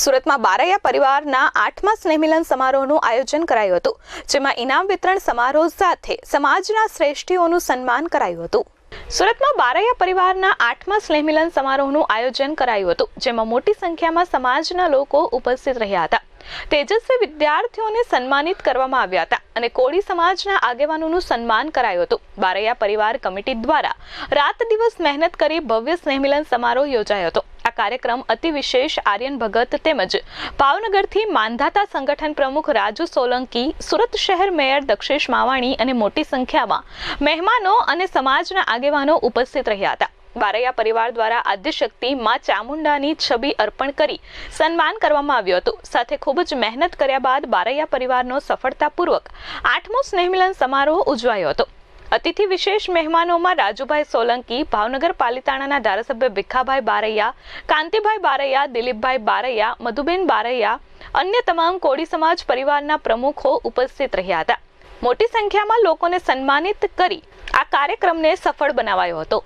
સુરતમાં બારૈયા પરિવારના આઠમા સ્નેહમિલન સમારોહનું આયોજન કરાયું હતું, જેમાં ઇનામ વિતરણ સમારોહ સાથે સમાજના શ્રેષ્ઠીઓનું સન્માન કરાયું હતું. સુરતમાં બારૈયા પરિવારના આઠમા સ્નેહમિલન સમારોહનું આયોજન કરાયું હતું, જેમાં મોટી સંખ્યામાં સમાજના લોકો ઉપસ્થિત રહ્યા હતા. તેજસ્વી વિદ્યાર્થીઓને સન્માનિત કરવામાં આવ્યા હતા અને કોળી સમાજના આગેવાનોનું સન્માન કરાયું હતું. બારૈયા પરિવાર કમિટી દ્વારા રાત દિવસ મહેનત કરી ભવ્ય સ્નેહમિલન સમારોહ યોજાયો હતો. કાર્યક્રમ અતિ વિશેષ આર્યન ભગત તેમજ ભાવનગરથી માંધાતા સંગઠન પ્રમુખ રાજુ સોલંકી, સુરત શહેર મેયર દક્ષેશ માવાણી અને મોટી સંખ્યામાં મહેમાનો અને સમાજના આગેવાનો ઉપસ્થિત રહ્યા હતા. બારૈયા પરિવાર દ્વારા આદ્યશક્તિ માં ચામુંડાની છબી અર્પણ કરી સન્માન કરવામાં આવ્યું હતું. સાથે ખૂબ જ મહેનત કર્યા બાદ બારૈયા પરિવારનો સફળતાપૂર્વક આઠમો સ્નેહમિલન સમારોહ ઉજવાયો હતો. અતિથિ વિશેષ મહેમાનોમાં રાજુભાઈ સોલંકી, ભાવનગર પાલિતાણાના ધારાસભ્ય ભીખાભાઈ બારૈયા, કાંતિભાઈ બારૈયા, દિલીપભાઈ બારૈયા, મધુબેન બારૈયા, અન્ય તમામ કોળી સમાજ પરિવારના પ્રમુખો ઉપસ્થિત રહ્યા હતા. મોટી સંખ્યામાં લોકોને સન્માનિત કરી આ કાર્યક્રમને સફળ બનાવાયો હતો.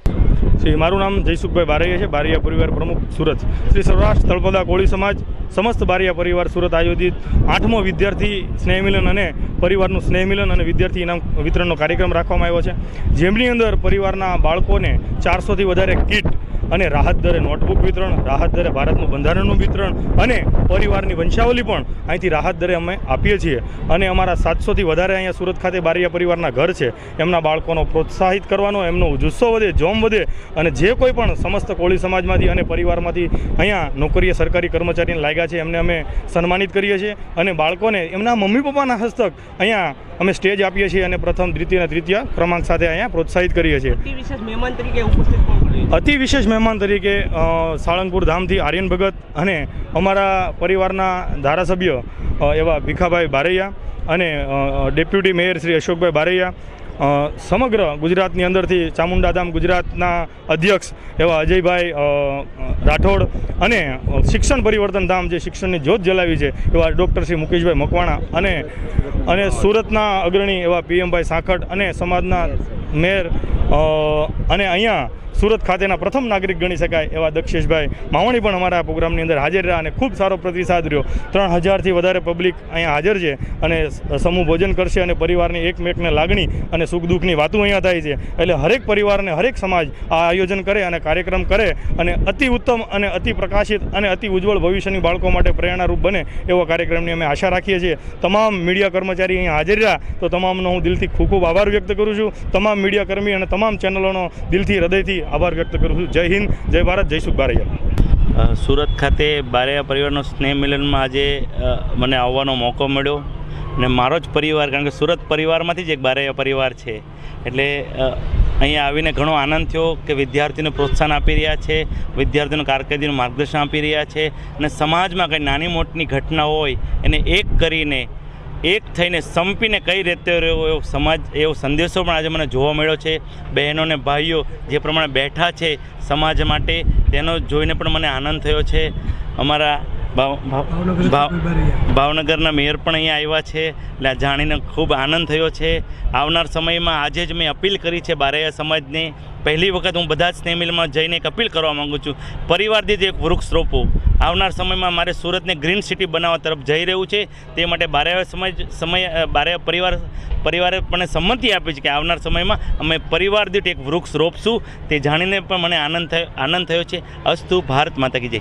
શ્રી મારું નામ જયસુખભાઈ બારૈયા છે. બારિયા પરિવાર પ્રમુખ સુરત. શ્રી સૌરાષ્ટ્ર તળપદા કોળી સમાજ સમસ્ત બારિયા પરિવાર સુરત આયોજિત આઠમો વિદ્યાર્થી સ્નેહ મિલન અને પરિવારનું સ્નેહ મિલન અને વિદ્યાર્થી ઇનામ વિતરણનો કાર્યક્રમ રાખવામાં આવ્યો છે. જેમની અંદર પરિવારના બાળકોને ચારસોથી વધારે કીટ અને રાહત દરે નોટબુક વિતરણ, રાહત દરે ભારતનું બંધારણનું વિતરણ અને પરિવારની વંશાવલી પણ અહીંથી રાહત દરે અમે આપીએ છીએ. અને અમારા સાતસોથી વધારે અહીંયા સુરત ખાતે બારિયા પરિવારના ઘર છે. એમના બાળકોનો પ્રોત્સાહિત કરવાનો, એમનો જુસ્સો વધે, જોમ વધે અને જે કોઈ પણ સમસ્ત કોળી સમાજમાંથી અને પરિવારમાંથી અહીંયા નોકરીએ સરકારી કર્મચારીને લાગ્યા છે, એમને અમે સન્માનિત કરીએ છીએ. અને બાળકોને એમના મમ્મી પપ્પાના હસ્તક અહીંયા અમે સ્ટેજ આપીએ છીએ અને પ્રથમ દ્વિતીય અને તૃતીય ક્રમાંક સાથે અહીંયા પ્રોત્સાહિત કરીએ છીએ. અતિ વિશેષ મહેમાન તરીકે સાળંગપુર ધામથી આર્યન ભગત અને અમારા પરિવારના ધારાસભ્ય એવા ભીખાભાઈ બારૈયા અને ડેપ્યુટી મેયર શ્રી અશોકભાઈ બારૈયા સમગ્ર ગુજરાતની અંદરથી ચામુંડા ધામ ગુજરાતના અધ્યક્ષ એવા અજયભાઈ રાઠોડ અને શિક્ષણ પરિવર્તન ધામ જે શિક્ષણની જ્યોત જલાવી છે એવા ડૉક્ટર શ્રી મુકેશભાઈ મકવાણા અને અને સુરતના અગ્રણી એવા પીએમભાઈ સાંખટ અને સમાજના મેયર અને અહીંયા સુરત ખાતેના પ્રથમ નાગરિક ગણી શકાય એવા દક્ષેશભાઈ માવાણી પણ અમારા પ્રોગ્રામની અંદર હાજર રહ્યા અને ખૂબ સારો પ્રતિસાદ રહ્યો. ત્રણ હજારથી વધારે પબ્લિક અહીંયા હાજર છે અને સમૂહ ભોજન કરશે અને પરિવારની એકમેકને લાગણી અને સુખ દુઃખની વાતો અહીંયા થાય છે. એટલે હરેક પરિવારને હરેક સમાજ આ આયોજન કરે અને કાર્યક્રમ કરે અને અતિ ઉત્તમ અને અતિ પ્રકાશિત અને અતિ ઉજ્જવળ ભવિષ્યની બાળકો માટે પ્રેરણારૂપ બને એવો કાર્યક્રમની અમે આશા રાખીએ છીએ. તમામ મીડિયા કર્મચારી અહીંયા હાજર રહ્યા તો તમામનો હું દિલથી ખૂબ ખૂબ આભાર વ્યક્ત કરું છું. તમામ મીડિયા કર્મી અને તમામ ચેનલોનો દિલથી હૃદયથી આભાર વ્યક્ત કરું છું. જય હિન્દ, જય ભારત, જય સુખ. બારૈયા. સુરત ખાતે બારૈયા પરિવારનો સ્નેહ મિલનમાં આજે મને આવવાનો મોકો મળ્યો ને મારો જ પરિવાર, કારણ કે સુરત પરિવારમાંથી જ એક બારૈયા પરિવાર છે. એટલે અહીંયા આવીને ઘણો આનંદ થયો કે વિદ્યાર્થીઓને પ્રોત્સાહન આપી રહ્યા છે, વિદ્યાર્થીઓને કારકિર્દીનું માર્ગદર્શન આપી રહ્યા છે અને સમાજમાં કંઈ નાની મોટી ઘટના હોય એને એક કરીને એક થઈને સંપીને કઈ રીતે રહ્યો એવો સમાજ, એવો સંદેશો પણ આજે મને જોવા મળ્યો છે. બહેનોને ભાઈઓ જે પ્રમાણે બેઠા છે સમાજ માટે, તેનો જોઈને પણ મને આનંદ થયો છે. અમારા ભાવનગરના મેયર પણ અહીંયા આવ્યા છે. એટલે જાણીને ખૂબ આનંદ થયો છે. આવનાર સમયમાં આજે જ મેં અપીલ કરી છે બારૈયા સમાજને પહેલી વખત હું બધા જ સ્નેહમિલમાં જઈને એક અપીલ કરવા માગું છું. પરિવાર દીઠ એક વૃક્ષ રોપો. આવનાર સમયમાં મારે સુરતને ગ્રીન સિટી બનાવવા તરફ જઈ રહ્યું છે. તે માટે બારૈયા સમાજ સમય અ, બારૈયા પરિવાર પરિવારે પણ સંમતિ આપી છે કે આવનાર સમયમાં અમે પરિવાર દીઠ એક વૃક્ષ રોપશું. તે જાણીને પણ મને આનંદ થયો આનંદ થયો છે. અસ્તુ ભારત માતા કી જય.